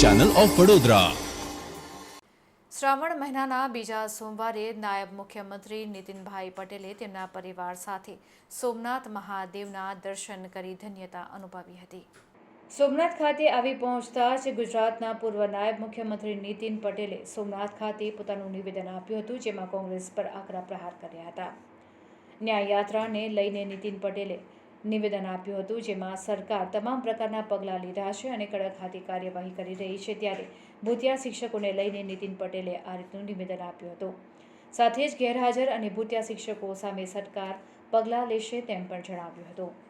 Channel of Vadodara Shravan મહિનાના બીજા સોમવારે નાયબ મુખ્યમંત્રી નીતિનભાઈ પટેલે તેમના પરિવાર સાથે સોમનાથ મહાદેવના દર્શન કરી ધન્યતા અનુભવી હતી. સોમનાથ ખાતે આવી પહોંચતા જ ગુજરાતના પૂર્વ નાયબ મુખ્યમંત્રી નીતિન પટેલે સોમનાથ ખાતે પોતાનું નિવેદન આપ્યું હતું જેમાં કોંગ્રેસ પર આકરા પ્રહાર કર્યા હતા. ન્યાય યાત્રાને લઈને નીતિન પટેલે નિવેદન આપ્યું હતું, જેમાં સરકાર તમામ પ્રકારના પગલાં લીધા છે અને કડક હાથી કાર્યવાહી કરી રહી છે. ત્યારે ભૂતિયા શિક્ષકોને લઈને નીતિન પટેલે આ રીતનું નિવેદન આપ્યું હતું. સાથે જ ગેરહાજર અને ભૂતિયા શિક્ષકો સામે સરકાર પગલાં લેશે તેમ પણ જણાવ્યું હતું.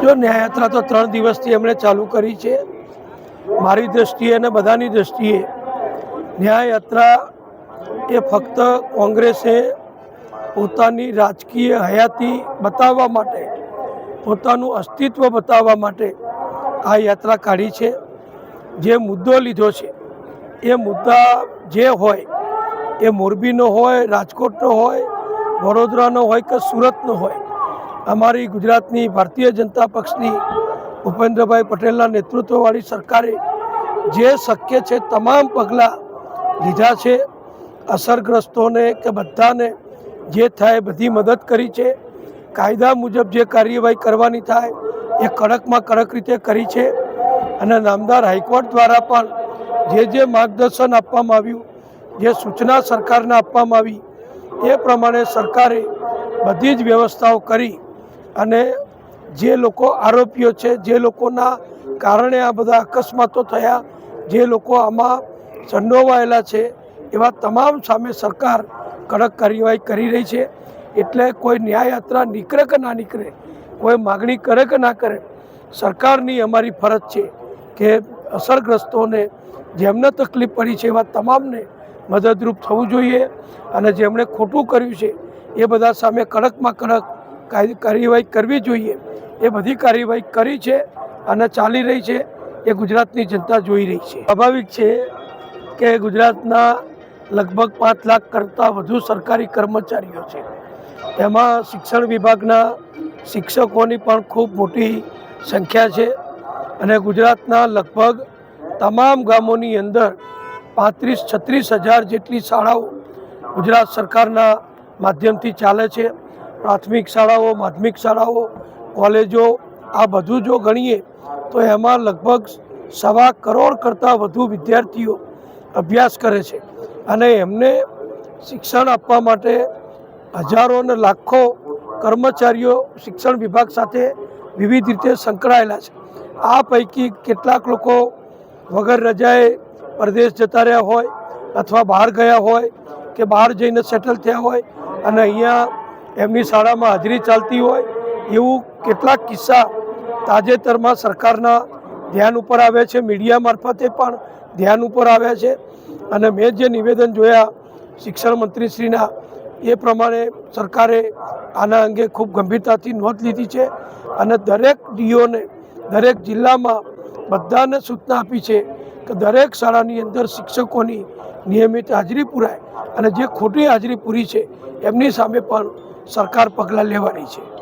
જો ન્યાયયાત્રા તો ત્રણ દિવસથી એમણે ચાલુ કરી છે. મારી દ્રષ્ટિએ અને બધાની દ્રષ્ટિએ ન્યાયયાત્રા એ ફક્ત કોંગ્રેસે પોતાની રાજકીય હયાતી બતાવવા માટે, પોતાનું અસ્તિત્વ બતાવવા માટે આ યાત્રા કાઢી છે. જે મુદ્દો લીધો છે, એ મુદ્દા જે હોય, એ મોરબીનો હોય, રાજકોટનો હોય, વડોદરાનો હોય કે સુરતનો હોય અમારી ગુજરાતની ભારતીય જનતા પક્ષની ભૂપેન્દ્રભાઈ પટેલના નેતૃત્વવાળી સરકારે જે શક્ય છે તમામ પગલાં લીધા છે, અસરગ્રસ્તોને કે બધાને જે થાય બધી મદદ કરી છે. કાયદા મુજબ જે કાર્યવાહી કરવાની થાય એ કડકમાં કડક રીતે કરી છે અને નામદાર હાઈકોર્ટ દ્વારા પણ જે જે માર્ગદર્શન આપવામાં આવ્યું, જે સૂચના સરકારને આપવામાં આવી, એ પ્રમાણે સરકારે બધી જ વ્યવસ્થાઓ કરી અને જે લોકો આરોપીઓ છે, જે લોકોના કારણે આ બધા અકસ્માતો થયા, જે લોકો આમાં સંડોવાયેલા છે, એવા તમામ સામે સરકાર કડક કાર્યવાહી કરી રહી છે. એટલે કોઈ ન્યાયયાત્રા નીકળે કે ના નીકળે, કોઈ માગણી કરે કે ના કરે, સરકારની અમારી ફરજ છે કે અસરગ્રસ્તોને જેમને તકલીફ પડી છે એવા તમામને મદદરૂપ થવું જોઈએ. અને જેમણે ખોટું કર્યું છે, એ બધા સામે કડકમાં કડક કાર્યવાહી કરવી જોઈએ. એ બધી કાર્યવાહી કરી છે અને ચાલી રહી છે. એ ગુજરાતની જનતા જોઈ રહી છે. સ્વાભાવિક છે કે ગુજરાતના લગભગ પાંચ લાખ કરતાં વધુ સરકારી કર્મચારીઓ છે. એમાં શિક્ષણ વિભાગના શિક્ષકોની પણ ખૂબ મોટી સંખ્યા છે અને ગુજરાતના લગભગ તમામ ગામોની અંદર પાંત્રીસ છત્રીસ હજાર જેટલી શાળાઓ ગુજરાત સરકારના માધ્યમથી ચાલે છે. પ્રાથમિક શાળાઓ, માધ્યમિક શાળાઓ, કોલેજો, આ બધું જો ગણીએ, તો એમાં લગભગ સવા કરોડ કરતાં વધુ વિદ્યાર્થીઓ અભ્યાસ કરે છે. અને એમને શિક્ષણ આપવા માટે હજારો અને લાખો કર્મચારીઓ શિક્ષણ વિભાગ સાથે વિવિધ રીતે સંકળાયેલા છે. આ પૈકી કેટલાક લોકો વગર રજાએ પરદેશ જતા રહ્યા હોય અથવા બહાર ગયા હોય કે બહાર જઈને સેટલ થયા હોય અને અહીંયા એમની શાળામાં હાજરી ચાલતી હોય એવું કેટલાક કિસ્સા તાજેતરમાં સરકારના ધ્યાન ઉપર આવ્યા છે. મીડિયા મારફતે પણ ધ્યાન ઉપર આવ્યા છે. અને મેં જે નિવેદન જોયા શિક્ષણ મંત્રીશ્રીના, એ પ્રમાણે સરકારે આના અંગે ખૂબ ગંભીરતાથી નોંધ લીધી છે અને દરેક ડીઓને, દરેક જિલ્લામાં બધાને સૂચના આપી છે કે દરેક શાળાની અંદર શિક્ષકોની નિયમિત હાજરી પુરાય અને જે ખોટી હાજરી પૂરી છે એમની સામે પણ સરકાર પગલાં લેવાની છે.